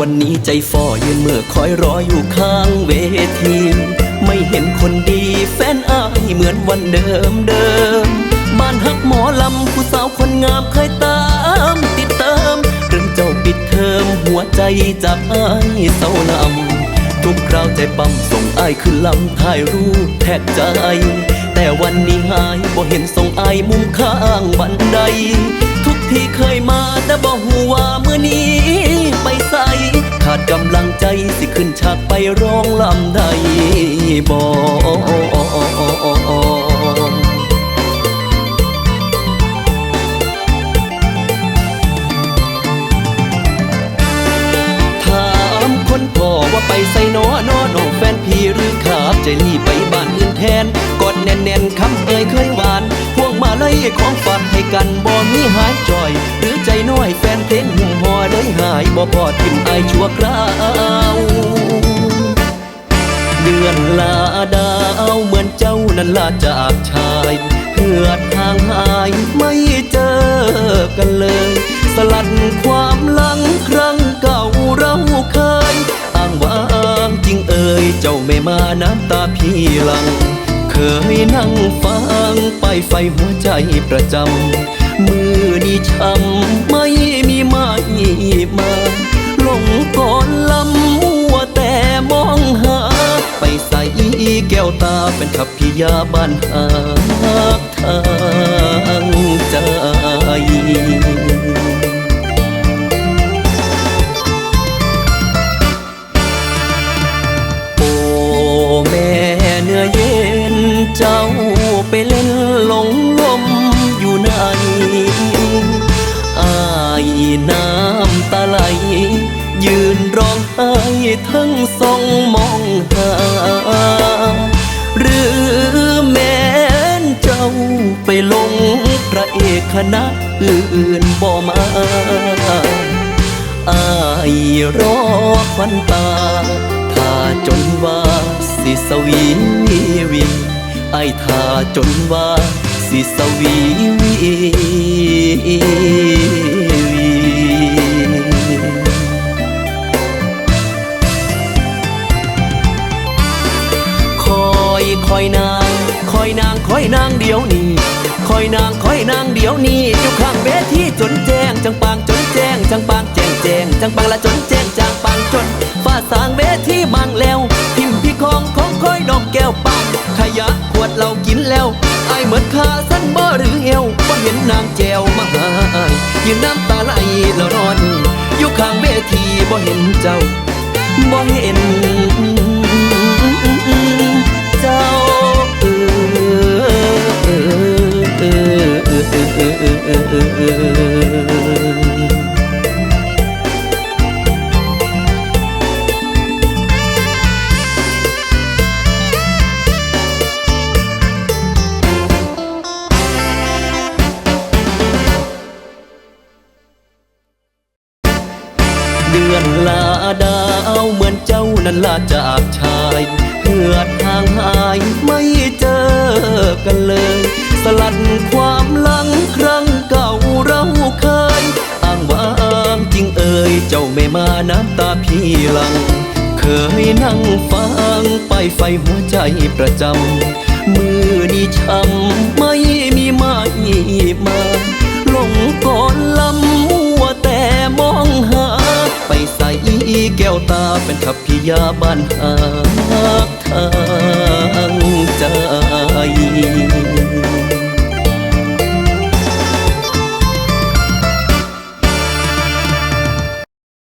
วันนี้ใจฝ่อยืนเมื่อคอยรออยู่ข้างเวที ไม่เห็นคนดีแฟนอายเหมือนวันเดิมเดิม บ้านฮักหมอลำผู้สาวคนงามเคยตามติดเติมเรื่องเจ้าปิดเทอมหัวใจจากอายเศร้าลำทุกคราวใจปั๊มส่งอายขึ้นลำถ่ายรูปแทกใจ แต่วันนี้หายบ่เห็นส่งอายมุมข้างบันได ทุกที่เคยมาแต่บ่หูว่าเมื่อนี้ ขาดกำลังใจสิขึ้นฉากไปร้องลำใดบ่ถามคนพ่อว่าไปใส่นอนอนองแฟนพี่หรือขาบใจรีบไปบ้านอื่นแทนกอดแน่นๆคำเอ่ยเคยวานพวงมา ของฝากให้กันบ่มีหายจ่อย หรือใจน้อยแฟนเพลงหุ่มห่อเลยหายบ่พอทิมไอชั่วคราว เดือนลาดาวเหมือนเจ้านั้นลาจากชายเหือดห่างหายไม่เจอกันเลย สลัดความลังครั้งเก่าเราเคยอ้างว้างจริงเอ่ยเจ้าไม่มาน้ำตาพี่หลัง เคยนั่งฟังไปไฟหัวใจประจำ มือนี่ช้ำไม่มีไม่มาลงก่อนลำมัวแต่มองหา ไปใส่แก้วตาเป็นขับพิยาบ้านหากทา เจ้าไปเล่นหลงลมอยู่ไหนอายน้ำตาไหล ยืนร้องไห้ทั้งสองมองหา หรือแม้นเจ้าไปหลงพระเอกคณะอื่นบ่มาอายรอควันตาถ้าจนว่าสิสวีวี ไอายถ้าจนว่าสิสวีวีคอยคอยนาง คอยนางคอยนางเดี๋ยวนี้ คอยนางคอยนางเดี๋ยวนี้อยู่ข้างเวทีจนแจ้งจังปางจนแจ้งจังปางแจ้งแจ้งจังปางละจนแจ้งจางปางจนฟ้าสางเวทีมังแล้วพิมพ์พี่ของของคอยดอกแก้วปานข ยะขวดเรากินแล้วไอายเหมือนขาสั้นบ่หรือเอวบ่เห็นนางแจวมาหาอายยืนน้ำตาไหลแล้วนอน อยู่ข้างเวทีบ่เห็นเจ้าบ่เห็น ลาดาวเหมือนเจ้านั้นลาจากชายเหือดห่างหายไม่เจอกันเลย สลัดความหลังครั้งเก่าเราเคยอ้างว้างจริงเอ่ยเจ้าไม่มาน้ำตาพี่หลัง เคยนั่งฟังไปไฟหัวใจประจำมือนี้ช้ำไม่มีไมาอีมาลงก่อนลำ เป็นขับพิยาบ้านหากทาง